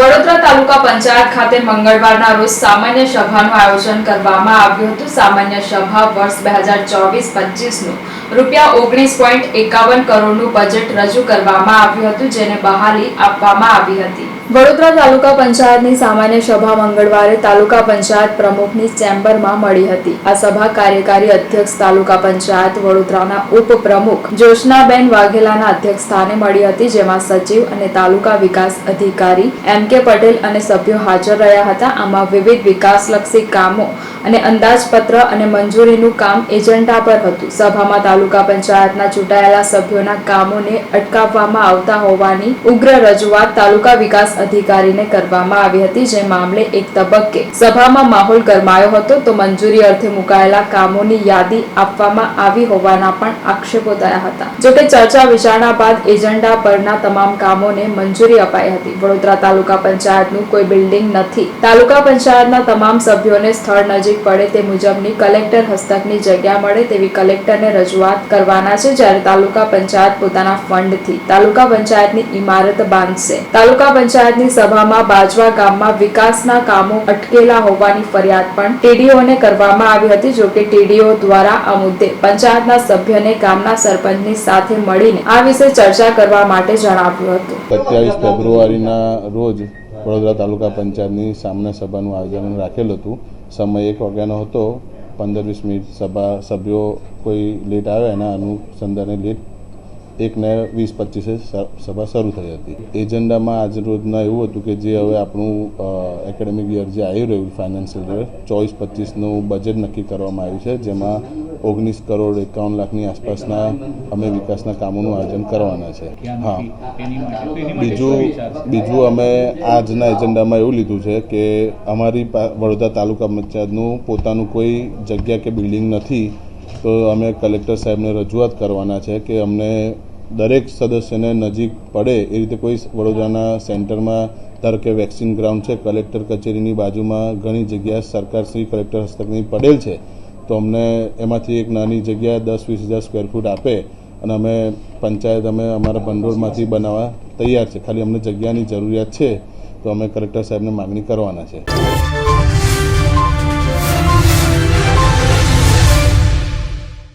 વડોદરા તાલુકા પંચાયત ખાતે મંગળવારના રોજ સામાન્ય સભાનું આયોજન કરવામાં આવ્યું હતું. સામાન્ય સભા વર્ષ બે હજાર ચોવીસ પચીસનું રૂપિયા ઓગણીસ પોઈન્ટ એકાવન કરોડનું બજેટ રજૂ કરવામાં આવ્યું હતું, જેને બહાલી આપવામાં આવી હતી. વડોદરા તાલુકા પંચાયતની સામાન્ય સભા મંગળવારે તાલુકા પંચાયત પ્રમુખની ચેમ્બરમાં મળી હતી. આ સભા કાર્યકારી અધ્યક્ષ તાલુકા પંચાયત વડોદરાના ઉપપ્રમુખ જોશનાબેન વાઘેલાના અધ્યક્ષ સ્થાને મળી હતી, જેમાં સચિવ અને તાલુકા વિકાસ અધિકારી એમ કે પટેલ અને સભ્યો હાજર રહ્યા હતા. આમાં વિવિધ વિકાસલક્ષી કામો અને અંદાજપત્ર અને મંજૂરીનું કામ એજન્ડા પર હતું. સભામાં તાલુકા પંચાયતના ચૂંટાયેલા સભ્યોના કામોને અટકાવવામાં આવતા હોવાની ઉગ્ર રજૂઆત તાલુકા વિકાસ અધિકારીને કરવામાં આવી હતી જે મામલે એક તબક્કે સભામાં માહોલ ગરમાયો હતો તો મંજૂરી અર્થે મુકાયેલા કામોની યાદી આપવામાં આવી હોવાના પણ આક્ષેપો થયા હતા. જોકે ચર્ચા વિચારણા બાદ એજન્ડા પરના તમામ કામોને મંજૂરી અપાઈ હતી. વડોદરા તાલુકા પંચાયતનું કોઈ બિલ્ડિંગ નથી. તાલુકા પંચાયતના તમામ સભ્યોને સ્થળ નજીક પડે તે મુજબની કલેક્ટર હસ્તકની જગ્યા મળે તેવી કલેક્ટરને રજૂઆત કરવાના છે જ્યારે તાલુકા પંચાયત પોતાના ફંડથી. તાલુકા પંચાયતની ઇમારત બાંધશે. તાલુકા પંચાયતની સભામાં બાજવા ગામમાં વિકાસના કામો અટકેલા હોવાની ફરિયાદ પણ ટીડીઓને કરવામાં આવી હતી. જોકે ટીડીઓ દ્વારા આ મુદ્દે પંચાયતના સભ્યને ગામના સરપંચની સાથે મળીને આ વિશે ચર્ચા કરવા માટે જણાવ્યું હતું. સત્યાવીસ ફેબ્રુઆરીના રોજ વડોદરા તાલુકા પંચાયતની સામાન્ય સભાનું આયોજન રાખેલું હતું. સમય એક વાગ્યાનો હતો. પંદર વીસ મિનિટ સભા સભ્યો કોઈ લેટ આવે એના અનુસંધાને લેટ એકને વીસ, પચીસે સભા શરૂ થઈ હતી. એજન્ડામાં આજ રોજના એવું હતું કે જે હવે આપણું એકેડેમિક યર જે આવી રહ્યું ફાઇનાન્શિયલ યર ચોવીસ, પચીસનું બજેટ નક્કી કરવામાં આવ્યું છે, જેમાં ઓગણીસ કરોડ એકાવન લાખની આસપાસના અમે વિકાસના કામોનું આયોજન કરવાના છે. હા. બીજું બીજું અમે આજના એજન્ડામાં એવું લીધું છે કે અમારી વડોદરા તાલુકા પંચાયતનું પોતાનું કોઈ જગ્યા કે બિલ્ડિંગ નથી, તો અમે કલેક્ટર સાહેબને રજૂઆત કરવાના છે કે અમને દરેક સદસ્યને નજીક પડે એ રીતે કોઈ વડોદરાના સેન્ટરમાં, ધારો કે વેક્સિન ગ્રાઉન્ડ છે, કલેક્ટર કચેરીની બાજુમાં ઘણી જગ્યા સરકારશ્રી કલેક્ટર હસ્તકની પડેલ છે. તો અમને એમાંથી એક નાની જગ્યા દસ વીસ હજાર સ્ક્વેર ફૂટ આપે અને અમે પંચાયત, અમે અમારા ભંડોળમાંથી બનાવવા તૈયાર છે. ખાલી અમને જગ્યાની જરૂરિયાત છે. તો અમે કલેક્ટર સાહેબને માગણી કરવાના છે.